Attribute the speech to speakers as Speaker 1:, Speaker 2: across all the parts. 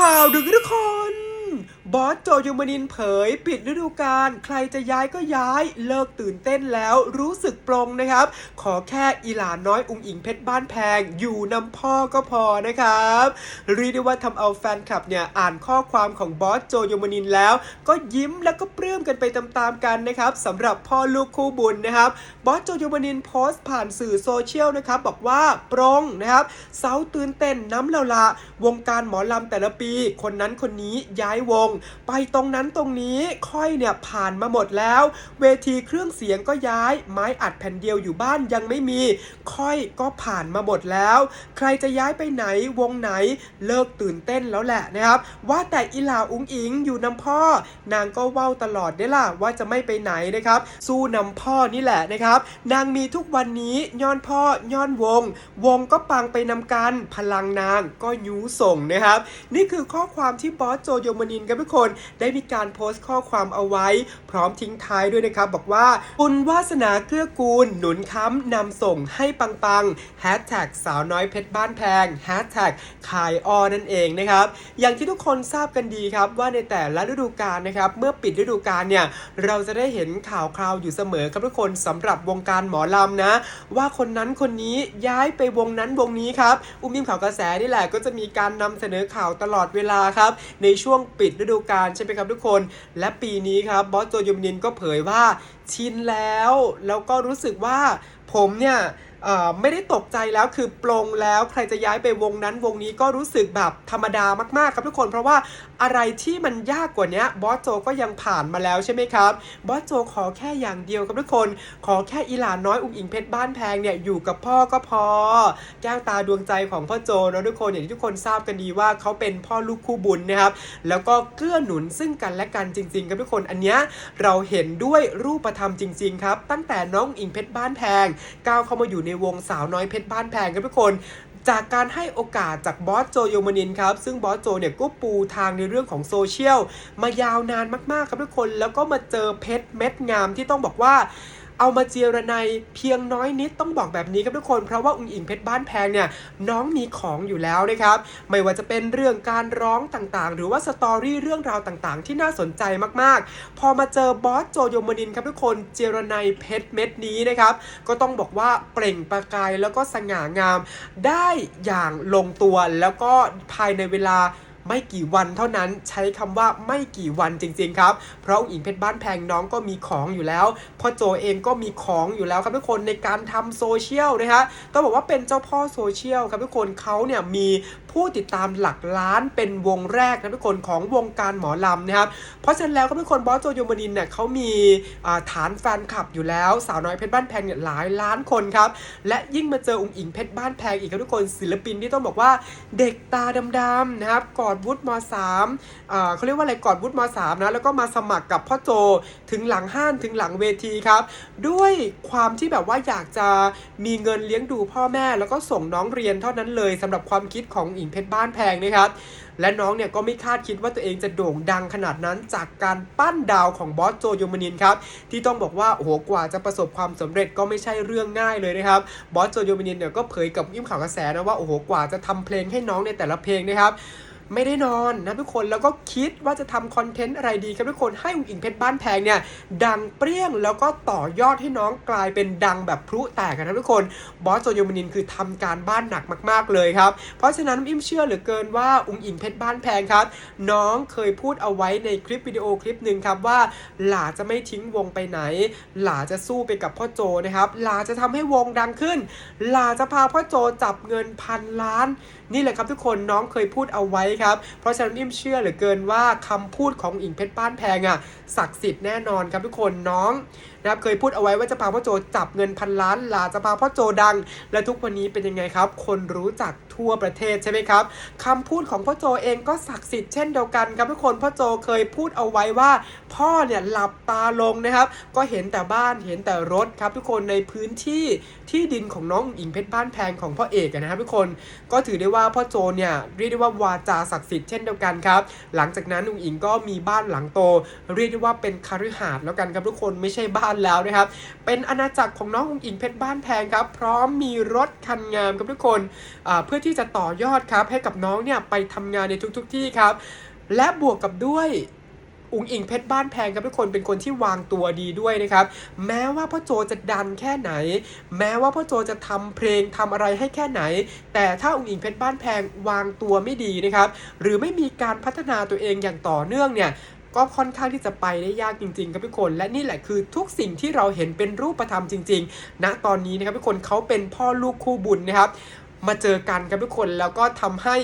Speaker 1: ข่าวดึกทุกคน บอสโจยมนินเผย ปิดฤดูกาลใครจะย้ายก็ย้ายเลิกตื่นเต้นแล้วรู้สึกปรงนะครับ ขอแค่อีหลาน้อยอุงอิงเพชรบ้านแพง อยู่นำพ่อก็พอนะครับเรียกได้ว่าทำเอาแฟนคลับเนี่ยอ่านข้อความของบอสโจยมนินแล้ว ก็ยิ้มแล้วก็ปลื้มกันไปตามๆกันนะครับสำหรับพ่อลูกคู่บุญนะครับบอสโจยมนินโพสต์ผ่านสื่อโซเชียลนะครับบอกว่าปรงนะครับเสาตื่นเต้นน้ำลาละวงการหมอลำแต่ละปี คนนั้นคนนี้ย้ายวงไปตรงนั้นตรงนี้ค่อยเนี่ยผ่านมาหมดแล้ว เวทีเครื่องเสียงก็ย้าย ไม้อัดแผ่นเดียวอยู่บ้านยังไม่มี ค่อยก็ผ่านมาหมดแล้ว ใครจะย้ายไปไหนวงไหนเลิกตื่นเต้นแล้วแหละนะครับ ว่าแต่อีหลาอุ้งอิงอยู่น้ำพ่อ นางก็เว้าตลอดได้ล่ะว่าจะไม่ไปไหนนะครับ สู้น้ำพ่อนี่แหละนะครับ นางมีทุกวันนี้ย้อนพ่อย้อนวง วงก็ปังไปนำกันพลังนางก็ยูส่งนะครับ นี่คือข้อความที่บอสโจโยมนินครับคนได้มีการโพสต์ข้อความเอาไว้ พร้อมทิ้งท้ายด้วยนะครับ บอกว่าบุญวาสนาเกื้อกูล หนุนค้ำนำส่งให้ปังๆแฮชแท็กสาวน้อยเพชรบ้านแพงแฮชแท็กขายออนั่นเองนะครับ อย่างที่ทุกคนทราบกันดีครับว่าในแต่ละฤดูกาลนะครับเมื่อปิดฤดูกาลเนี่ยเราจะได้เห็นข่าวคราวอยู่เสมอครับทุกคนสำหรับวงการหมอลำนะ ว่าคนนั้นคนนี้ย้ายไปวงนั้นวงนี้ครับอุ้มยิ้มข่าวกระแสนี่แหละก็จะมีการนำเสนอข่าวตลอดเวลาครับในช่วงปิดฤดูกาลใช่ไหมครับทุกคน และปีนี้ครับบอสโจยมนินก็เผยว่าชินแล้ว แล้วก็รู้สึกว่า ผมเนี่ยไม่ได้ตกใจแล้วคือปลงแล้วใครจะย้ายไปวงนั้นวงนี้ก็รู้สึกแบบธรรมดามากๆครับทุกคน เพราะว่าอะไรที่มันยากกว่านี้บอสโจก็ยังผ่านมาแล้วใช่ไหมครับบอสโจขอแค่อย่างเดียวครับทุกคน ขอแค่อีหลานน้อยอุ้งอิงเพชรบ้านแพงเนี่ยอยู่กับพ่อก็พอ แก้วตาดวงใจของพ่อโจนะทุกคนอย่างที่ทุกคนทราบกันดีว่าเขาเป็นพ่อลูกคู่บุญนะครับแล้วก็เกื้อหนุนซึ่งกันและกันจริง ๆ ครับทุกคนอันเนี้ยเราเห็นด้วยรูปธรรมจริง ๆ ครับ ตั้งแต่น้องอิงเพชรบ้านแพงก้าวเข้ามาอยู่ในวงสาวน้อยเพชรบ้านแพงครับทุกคน จากการให้โอกาสจากบอสโจโยมานินครับ ซึ่งบอสโจเนี่ยก็ปูทางในเรื่องของโซเชียลมายาวนานมากๆครับทุกคน แล้วก็มาเจอเพชรเม็ดงามที่ต้องบอกว่า เอามาเจระไนยเพียงน้อยนิดต้องบอกแบบนี้ครับทุกคน เพราะว่าอุ๋งอิงเพชรบ้านแพงเนี่ยน้องมีของอยู่แล้วนะครับ ไม่ว่าจะเป็นเรื่องการร้องต่างๆ หรือว่าสตอรี่เรื่องราวต่างๆ ที่น่าสนใจมากๆ พอมาเจอบอสโจโยมนินครับทุกคนเจรไนยเพชรเม็ดนี้นะครับ ก็ต้องบอกว่าเปล่งประกายแล้วก็สง่างาม ได้อย่างลงตัวแล้วก็ภายในเวลา ไม่กี่วันเท่านั้นใช้คำว่าไม่กี่วันจริง ๆ ครับ เพราะอุ๋งอิงเพชรบ้านแพงน้องก็มีของอยู่แล้วพ่อโจเองก็มีของอยู่แล้วครับทุกคนในการทำโซเชียลนะฮะต้องบอกว่าเป็นเจ้าพ่อโซเชียลครับทุกคนเขาเนี่ยมี ผู้ติดตามหลักล้านเป็นวงแรกนะทุกคนของวงการหมอลำนะครับ เพราะฉะนั้นแล้วครับทุกคนบอสโจโยมนินเนี่ยเขามีฐานแฟนคลับอยู่แล้ว สาวน้อยเพชรบ้านแพงเนี่ยหลายล้านคนครับ และยิ่งมาเจออุ๋งอิงเพชรบ้านแพงอีกครับทุกคนศิลปินที่ต้องบอกว่าเด็กตาดำๆนะครับกอดวุฒิมสามเขาเรียกว่าอะไรกอดวุฒิมสามนะแล้วก็มาสมัครกับพ่อโจถึงหลังห้านถึงหลังเวทีครับด้วยความที่แบบว่าอยากจะมีเงินเลี้ยงดูพ่อแม่ แล้วก็ส่งน้องเรียนเท่านั้นเลยสำหรับความคิดของอิงเพชรบ้านแพงนะครับ และน้องเนี่ยก็ไม่คาดคิดว่าตัวเองจะโด่งดังขนาดนั้นจากการปั้นดาวของบอสโจโยมานินครับ ที่ต้องบอกว่าโอ้โหกว่าจะประสบความสำเร็จก็ไม่ใช่เรื่องง่ายเลยนะครับบอสโจโยมานินเนี่ยก็เผยกับยิ้มข่าวกระแสนะว่าโอ้โหกว่าจะทำเพลงให้น้องในแต่ละเพลงนะครับ ไม่ได้นอนนะทุกคนแล้วก็คิดว่าจะทำคอนเทนต์อะไรดีครับทุกคนให้อุ๋งอิงเพชรบ้านแพงเนี่ยดังเปรี้ยงแล้วก็ต่อยอดให้น้องกลายเป็นดังแบบพลุแตกกันนะทุกคนบอสโจโยมานินคือทำการบ้านหนักมากๆเลยครับ เพราะฉะนั้นอิมเชื่อเหลือเกินว่าอุ๋งอิงเพชรบ้านแพงครับ น้องเคยพูดเอาไว้ในคลิปวิดีโอคลิปหนึ่งครับว่า หลาจะไม่ทิ้งวงไปไหน หลาจะสู้ไปกับพ่อโจนะครับหลาจะทำให้วงดังขึ้น หลาจะพาพ่อโจจับเงินพันล้าน นี่แหละครับทุกคนน้องเคยพูดเอาไว้ครับ เพราะฉะนั้นอิ่มเชื่อเหลือเกินว่าคำพูดของอิงเพชรบ้านแพงอะศักดิ์สิทธิ์แน่นอนครับทุกคนน้องนะครับเคยพูดเอาไว้ว่าจะพาพ่อโจจับเงินพันล้านหลาจะพาพ่อโจดัง และทุกวันนี้เป็นยังไงครับ คนรู้จักทั่วประเทศใช่ไหมครับคำพูดของพ่อโจเองก็ศักดิ์สิทธิ์เช่นเดียวกันครับทุกคนพ่อโจเคยพูดเอาไว้ว่า พ่อเนี่ยหลับตาลงนะครับ ก็เห็นแต่บ้านเห็นแต่รถครับทุกคนในพื้นที่ที่ดินของน้องอิงเพชรบ้านแพงของพ่อเอกนะครับทุกคนก็ถือได้ว่าพ่อโจเนี่ยเรียกได้ว่าวาจาศักดิ์สิทธิ์เช่นเดียวกันครับ หลังจากนั้นอุ๋งอิงก็มีบ้านหลังโต เรียกได้ว่าเป็นคฤหาสน์แล้วกันครับทุกคนไม่ใช่บ้านานแล้วนะครับ เป็นอาณาจักรของน้องอุงอิงเพชรบ้านแพงครับ พร้อมมีรถคันงามครับทุกคนเพื่อที่จะต่อยอดครับ ให้กับน้องเนี่ยไปทำงานในทุกๆทที่ครับ และบวกกับด้วยอุงอิงเพชรบ้านแพงครับทุกคนเป็นคนที่วางตัวดีด้วยนะครับ แม้ว่าพ่อโจจะดันแค่ไหน แม้ว่าพ่อโจจะทำเพลงทำอะไรให้แค่ไหน แต่ถ้าอุงอิงเพชรบ้านแพงวางตัวไม่ดีนะครับ หรือไม่มีการพัฒนาตัวเองอย่างต่อเนื่องเนี่ย ก็ค่อนข้างที่จะไปได้ยากจริงๆครับทุกคน และนี่แหละคือทุกสิ่งที่เราเห็นเป็นรูปธรรมจริงๆณตอนนี้นะครับทุกคนเขาเป็นพ่อลูกคู่บุญนะครับมาเจอกันครับทุกคนแล้วก็ทำให้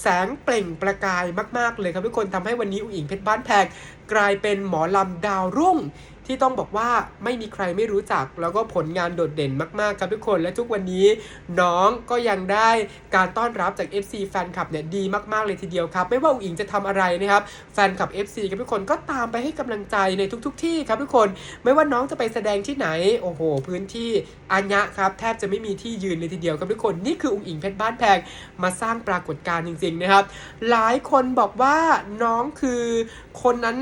Speaker 1: แสงเปล่งประกายมาก ๆ เลยครับทุกคนทำให้วันนี้อุ๋งอิงเพชรบ้านแพงกลายเป็นหมอลำดาวรุ่ง ที่ต้องบอกว่าไม่มีใครไม่รู้จัก แล้วก็ผลงานโดดเด่นมากๆครับทุกคนและทุกวันนี้น้องก็ยังได้การต้อนรับจาก FC แฟนคลับเนี่ยดีมากๆเลยทีเดียวครับ ไม่ว่าอุ๋งอิงจะทำอะไรนะครับแฟนคลับ FC ครับทุกคนก็ตามไปให้กำลังใจในทุกๆที่ครับทุกคนไม่ว่าน้องจะไปแสดงที่ไหนโอ้โห พื้นที่อัญญะครับแทบจะไม่มีที่ยืนเลยทีเดียวครับทุกคนนี่คืออุ๋งอิงเพชรบ้านแพงมาสร้างปรากฏการณ์จริงๆนะครับ หลายคนบอกว่าน้องคือคนนั้น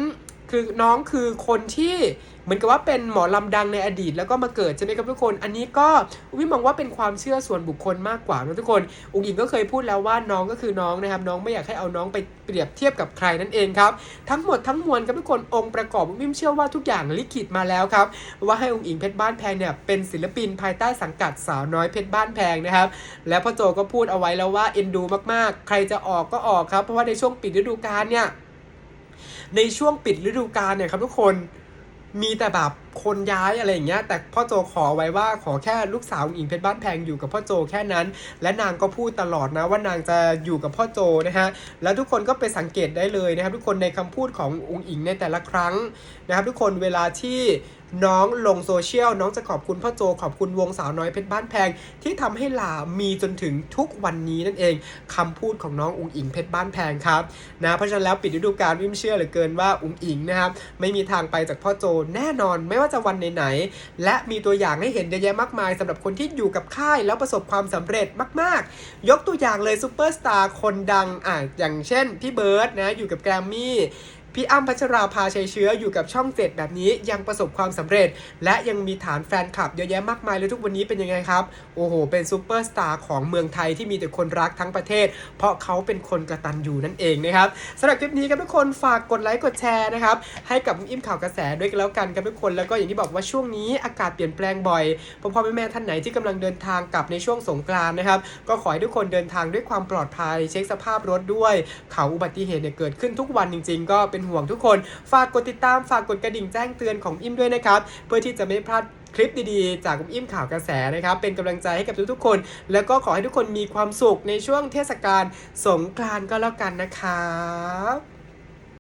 Speaker 1: คือน้องคือคนที่เหมือนกับว่าเป็นหมอลำดังในอดีต แล้วก็มาเกิดใช่ไหมครับทุกคน อันนี้ก็วิมองว่าเป็นความเชื่อส่วนบุคคลมากกว่านะทุกคน อุ๋งอิงก็เคยพูดแล้วว่าน้องก็คือน้องนะครับ น้องไม่อยากให้เอาน้องไปเปรียบเทียบกับใครนั่นเองครับ ทั้งหมดทั้งมวลครับทุกคนองค์ประกอบวิมเชื่อว่าทุกอย่างลิขิตมาแล้วครับ ว่าให้อุ๋งอิงเพชรบ้านแพงเนี่ยเป็นศิลปินภายใต้สังกัดสาวน้อยเพชรบ้านแพงนะครับ และพ่อโจก็พูดเอาไว้แล้วว่าเอ็นดูมากๆ ใครจะออกก็ออกครับ เพราะว่าในช่วงปิดฤดูกาลเนี่ย ในช่วงปิดฤดูกาลเนี่ยครับทุกคนมีแต่แบบ คนย้ายอะไรอย่างเงี้ย แต่พ่อโจขอไว้ว่าขอแค่ลูกสาวอิงเพชรบ้านแพงอยู่กับพ่อโจแค่นั้น และนางก็พูดตลอดนะว่านางจะอยู่กับพ่อโจนะฮะ แล้วทุกคนก็ไปสังเกตได้เลยนะครับ ทุกคนในคำพูดของอุ๋งอิงในแต่ละครั้งนะครับ ทุกคนเวลาที่น้องลงโซเชียล น้องจะขอบคุณพ่อโจขอบคุณวงสาวน้อยเพชรบ้านแพง ที่ทำให้หลามีจนถึงทุกวันนี้นั่นเองคำพูดของน้องอุงอิงเพชรบ้านแพงครับนะเพราะฉะนั้นแล้วปิดฤดูกาลวิมเชื่อเหลือเกินว่าอุงอิงนะครับไม่มีทางไปจากพ่อโจแน่นอนไม่ว่าจะวันไหนๆและมีตัวอย่างให้เห็นเยอะแยะมากมายสำหรับคนที่อยู่กับค่ายแล้วประสบความสำเร็จมาก ๆ ยกตัวอย่างเลยซูเปอร์สตาร์คนดังอะอย่างเช่นพี่เบิร์ดนะอยู่กับแกรมมี่พี่อ้ำพัชราภาชัยเชื้ออยู่กับช่องเจ็ดแบบนี้ยังประสบความสำเร็จ และยังมีฐานแฟนคลับเยอะแยะมากมายเลยทุกวันนี้เป็นยังไงครับ โอ้โห เป็นซูเปอร์สตาร์ของเมืองไทยที่มีแต่คนรักทั้งประเทศ เพราะเขาเป็นคนกระตันยูนั่นเองนะครับสำหรับคลิปนี้ครับทุกคนฝากกดไลค์กดแชร์นะครับให้กับอิ่มข่าวกระแสด้วยกันแล้วกันครับทุกคนแล้วก็อย่างที่บอกว่าช่วงนี้อากาศเปลี่ยนแปลงบ่อยพ่อพ่อแม่แม่ท่านไหนที่กำลังเดินทางกลับในช่วงสงกรานต์นะครับก็ขอให้ทุกคนเดินทางด้วยความปลอดภัย เช็คสภาพรถด้วยข่าอุบัติเหตุเนี่ยเกิดขึ้นทุกวันจริง ๆ ก็เป็นห่วงทุกคน ฝากกดติดตามฝากกดกระดิ่งแจ้งเตือนของอิ่มด้วยนะครับ เพื่อที่จะไม่พลาดคลิปดีๆ จากอิ่มข่าวกระแสนะครับ เป็นกำลังใจให้กับทุกๆคน แล้วก็ขอให้ทุกคนมีความสุขในช่วงเทศกาลสงกรานต์ก็แล้วกันนะครับ